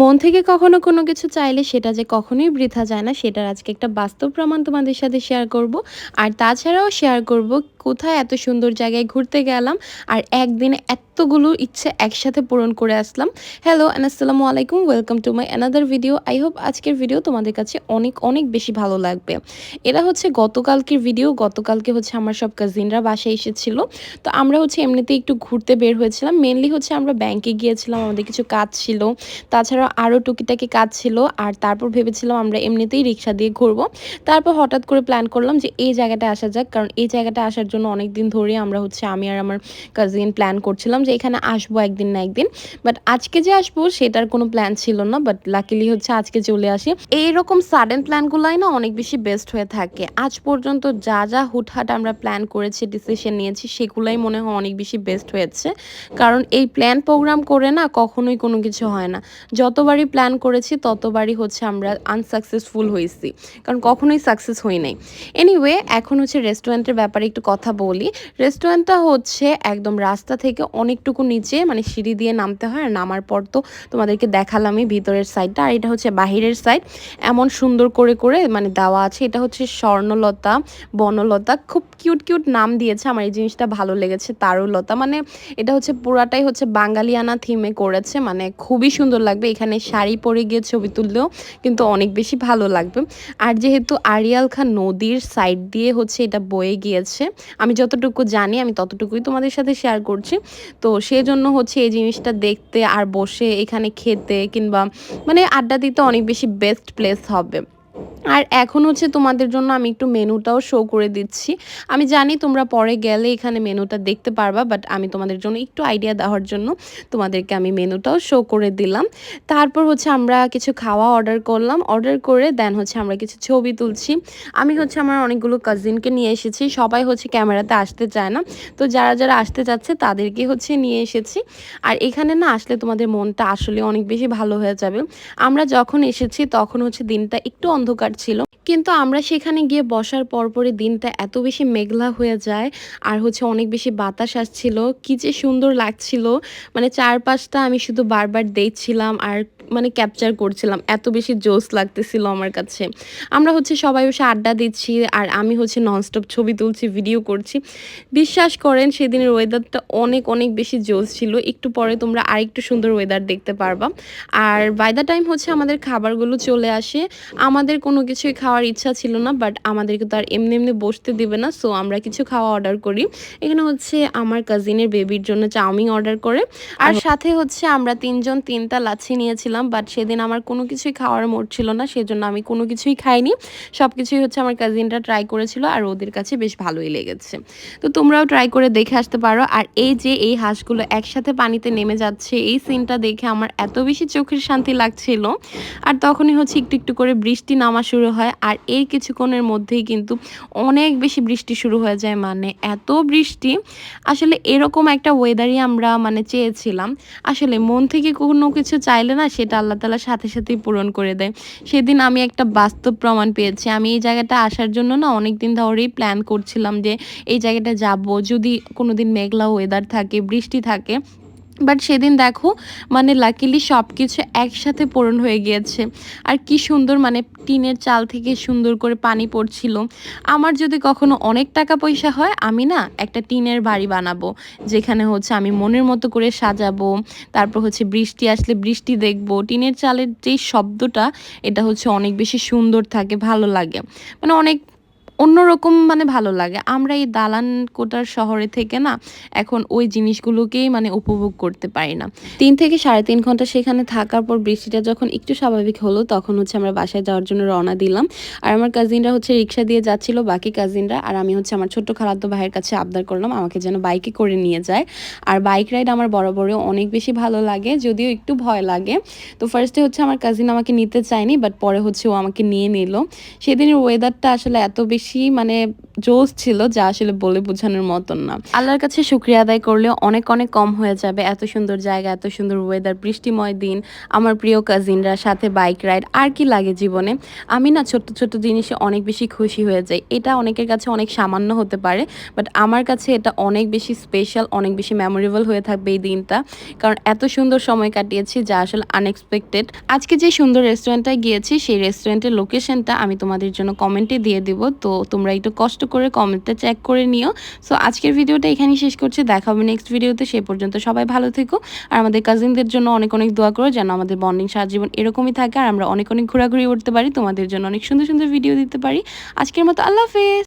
মন থেকে কখনো কোনো কিছু চাইলে সেটা যে কখনোই বৃথা যায় না, সেটার আজকে একটা বাস্তব প্রমাণ তোমাদের সাথে শেয়ার করব। আর তাছাড়াও শেয়ার করব কোথায় এত সুন্দর জায়গায় ঘুরতে গেলাম, আর একদিনে এতগুলো ইচ্ছে একসাথে পূরণ করে আসলাম। হ্যালো অ্যান্ড আসসালামু আলাইকুম welcome to my another video I hope আজকের ভিডিও তোমাদের কাছে অনেক অনেক বেশি ভালো লাগবে। এরা হচ্ছে গতকালকের ভিডিও গতকালকে হচ্ছে আমার সব কাজিনরা বাসায় এসেছিল। তো আমরা হচ্ছে এমনিতে একটু ঘুরতে বের হয়েছিলাম। মেনলি হচ্ছে আমরা ব্যাংকে গিয়েছিলাম, আমাদের কিছু কাজ ছিল। তাছাড়া আরও টুকিটাকি কাজ ছিল। আর তারপর ভেবেছিলাম আমরা এমনিতেই রিক্সা দিয়ে ঘুরবো। তারপর হঠাৎ করে প্ল্যান করলাম যে এই জায়গাটা আসা যাক। কারণ এই জায়গাটা আসার জন্য অনেক দিন ধরে আমরা হচ্ছে আমি আর আমার কাজিন প্ল্যান করছিলাম যে এখানে আসব একদিন না একদিন বাট আজকে যে আসব সেটার কোনো প্ল্যান ছিল না বাট লাকিলি হচ্ছে আজকে চলে আসি। এইরকম সাডেন প্ল্যানগুলাই না অনেক বেশি বেস্ট হয়ে থাকে। আজ পর্যন্ত যা যা হুটহাট আমরা প্ল্যান করেছি ডিসিশন নিয়েছি, সেগুলাই মনে হয় অনেক বেশি বেস্ট হয়েছে। কারণ এই প্ল্যান প্রোগ্রাম করে না কখনোই কোনো কিছু হয় না। যতবারই প্ল্যান করেছি, ততবারই হচ্ছে আমরা আনসাকসেসফুল হয়েছি। কারণ কখনোই সাকসেস হই নাই। এনিওয়ে এখন হচ্ছে রেস্টুরেন্টের ব্যাপারে একটু কথা বলি। রেস্টুরেন্টটা হচ্ছে একদম রাস্তা থেকে অনেকটুকু নিচে মানে সিঁড়ি দিয়ে নামতে হয় আর নামার পর তো তোমাদেরকে দেখালামই ভিতরের সাইডটা আর এটা হচ্ছে বাহিরের সাইড এমন সুন্দর করে করে মানে দেওয়া আছে। এটা হচ্ছে স্বর্ণলতা, বনলতা। খুব কিউট কিউট নাম দিয়েছে। আমার এই জিনিসটা ভালো লেগেছে, তারুলতা। মানে এটা হচ্ছে পুরাটাই হচ্ছে বাঙালিয়ানা থিমে করেছে। মানে খুবই সুন্দর লাগবে। এখানে শাড়ি পরে গিয়ে ছবি তুললেও কিন্তু অনেক বেশি ভালো লাগবে। আর যেহেতু আরিয়াল খান নদীর সাইড দিয়ে হচ্ছে এটা বয়ে গিয়েছে, আমি যতটুকু জানি, আমি ততটুকুই তোমাদের সাথে শেয়ার করছি। তো সেজন্য হচ্ছে এই জিনিসটা দেখতে আর বসে এখানে খেতে কিংবা মানে আড্ডা দিতে অনেক বেশি বেস্ট প্লেস হবে। আর এখন হচ্ছে তোমাদের জন্য আমি একটু মেনুটাও শো করে দিচ্ছি। আমি জানি তোমরা পরে গেলে এখানে মেনুটা দেখতে পারবা বাট আমি তোমাদের জন্য একটু আইডিয়া দেওয়ার জন্য তোমাদেরকে আমি মেনুটাও শো করে দিলাম। তারপর হচ্ছে আমরা কিছু খাওয়া অর্ডার করলাম। অর্ডার করে দেন হচ্ছে আমরা কিছু ছবি তুলছি। আমি হচ্ছে আমার অনেকগুলো কাজিনকে নিয়ে এসেছি। সবাই হচ্ছে ক্যামেরাতে আসতে চায় না। তো যারা যারা আসতে চাচ্ছে তাদেরকে হচ্ছে নিয়ে এসেছি। আর এখানে না আসলে তোমাদের মনটা আসলে অনেক বেশি ভালো হয়ে যাবে। আমরা যখন এসেছি তখন হচ্ছে দিনটা একটু অন্ধকার ছিল। কিন্তু আমরা সেখানে গিয়ে বসার পরপরই দিনটা এত বেশি মেঘলা হয়ে যায় আর হচ্ছে অনেক বেশি বাতাস আসছিল। কি যে সুন্দর লাগছিল। মানে চারপাশটা আমি শুধু বারবার দেখছিলাম আর মানে ক্যাপচার করছিলাম। এত বেশি জোস লাগতেছিল আমার কাছে। আমরা হচ্ছে সবাই বসে আড্ডা দিচ্ছি আর আমি হচ্ছে ননস্টপ ছবি তুলছি ভিডিও করছি। বিশ্বাস করেন, সেদিনের ওয়েদারটা অনেক অনেক বেশি জোস ছিল। একটু পরে তোমরা আরেকটু সুন্দর ওয়েদার দেখতে পারবা। আর বাই দ্য টাইম হচ্ছে আমাদের খাবারগুলো চলে আসে, আমাদের কোনো কিছুই খাওয়ার ইচ্ছা ছিল না বাট আমাদেরকে তো আর এমনি এমনি বসতে দিবে না সো আমরা কিছু খাওয়া অর্ডার করি। এখানে হচ্ছে আমার কাজিনের বেবির জন্য চাউমিন অর্ডার করে। আর সাথে হচ্ছে আমরা তিনজন তিনটা লাচ্ছি নিয়েছিলাম বাট সেদিন আমার কোনো কিছুই খাওয়ার মোড ছিল না সেজন্য আমি কোনো কিছুই খাইনি। সব কিছুই হচ্ছে আমার কাজিনটা ট্রাই করেছিল আর ওদের কাছে বেশ ভালোই লেগেছে। তো তোমরাও ট্রাই করে দেখে আসতে পারো আর এই যে এই হাঁসগুলো একসাথে পানিতে নেমে যাচ্ছে এই সিনটা দেখে আমার এত বেশি চোখের শান্তি লাগছিল। আর তখনই হচ্ছে একটু একটু করে বৃষ্টি নামা শুরু হয় আর এর কিছুক্ষণের মধ্যেই কিন্তু অনেক বেশি বৃষ্টি শুরু হয়ে যায়। মানে এত বৃষ্টি, আসলে এরকম একটা ওয়েদারই আমরা মানে চেয়েছিলাম। আসলে মন থেকে কোনো কিছু চাইলে না সেটা আল্লাহ তালা সাথে সাথেই পূরণ করে দেয়। সেদিন আমি একটা বাস্তব প্রমাণ পেয়েছি। আমি এই জায়গাটা আসার জন্য না অনেক দিন ধরেই প্ল্যান করছিলাম যে এই জায়গাটা যাব। যদি কোনো দিন মেঘলা ওয়েদার থাকে, বৃষ্টি থাকে বাট সেদিন দেখো মানে লাকিলি সব কিছু একসাথে পূরণ হয়ে গিয়েছে। আর কি সুন্দর মানে টিনের চাল থেকে সুন্দর করে পানি পড়ছিল। আমার যদি কখনো অনেক টাকা পয়সা হয়, আমি না একটা টিনের বাড়ি বানাবো, যেখানে হচ্ছে আমি মনের মতো করে সাজাবো, তারপর হচ্ছে বৃষ্টি আসলে বৃষ্টি দেখব। টিনের চালের যেই শব্দটা, এটা হচ্ছে অনেক বেশি সুন্দর থাকে, ভালো লাগে। মানে অনেক অন্যরকম মানে ভালো লাগে। আমরা এই দালান কোটার শহরে থেকে না এখন ওই জিনিসগুলোকেই মানে উপভোগ করতে পারি না। তিন থেকে সাড়ে তিন ঘণ্টা সেখানে থাকার পর বৃষ্টিটা যখন একটু স্বাভাবিক হলো তখন হচ্ছে আমরা বাসায় যাওয়ার জন্য রওনা দিলাম। আর আমার কাজিনরা হচ্ছে রিক্সা দিয়ে যাচ্ছিল, বাকি কাজিনরা আর আমি হচ্ছে আমার ছোট্ট খালাদ্দ ভাইয়ের কাছে আবদার করলাম, আমাকে যেন বাইকে করে নিয়ে যায়। আর বাইক রাইড আমার বরাবরই অনেক বেশি ভালো লাগে, যদিও একটু ভয় লাগে। তো ফার্স্টে হচ্ছে আমার কাজিন আমাকে নিতে চায়নি বাট পরে হচ্ছে ও আমাকে নিয়ে নিল। সেদিনের ওয়েদারটা আসলে এত বেশি বেশি মানে জোস ছিল, যা আসলে বলে বোঝানোর মতন না। আল্লাহর কাছে শুক্রিয়া আদায় করলেও অনেক অনেক কম হয়ে যাবে। এত সুন্দর জায়গা, এত সুন্দর ওয়েদার বৃষ্টিময় দিন, আমার প্রিয় কাজিনরা সাথে বাইক রাইড আর কি লাগে জীবনে? আমি না ছোট্ট ছোট্ট জিনিসে অনেক বেশি খুশি হয়ে যাই। এটা অনেকের কাছে অনেক সামান্য হতে পারে বাট আমার কাছে এটা অনেক বেশি স্পেশাল অনেক বেশি মেমোরেবল হয়ে থাকবে এই দিনটা। কারণ এত সুন্দর সময় কাটিয়েছি, যা আসলে আনএক্সপেক্টেড আজকে যে সুন্দর রেস্টুরেন্টটায় গিয়েছি, সেই রেস্টুরেন্টের লোকেশনটা আমি তোমাদের জন্য কমেন্টে দিয়ে দিব। তো তোমরা একটু কষ্ট করে কমেন্টটা চেক করে নিও। সো আজকের ভিডিওটা এখানেই শেষ করছি। দেখা হবে নেক্সট ভিডিওতে সে পর্যন্ত সবাই ভালো থেকো। আর আমাদের কাজিনদের জন্য অনেক অনেক দোয়া করো যেন আমাদের বন্ডিং সারা জীবন এরকমই থাকে। আর আমরা অনেক অনেক ঘোরাঘুরি উঠতে পারি। তোমাদের জন্য অনেক সুন্দর সুন্দর ভিডিও দিতে পারি। আজকের মতো আল্লাহ হাফেজ।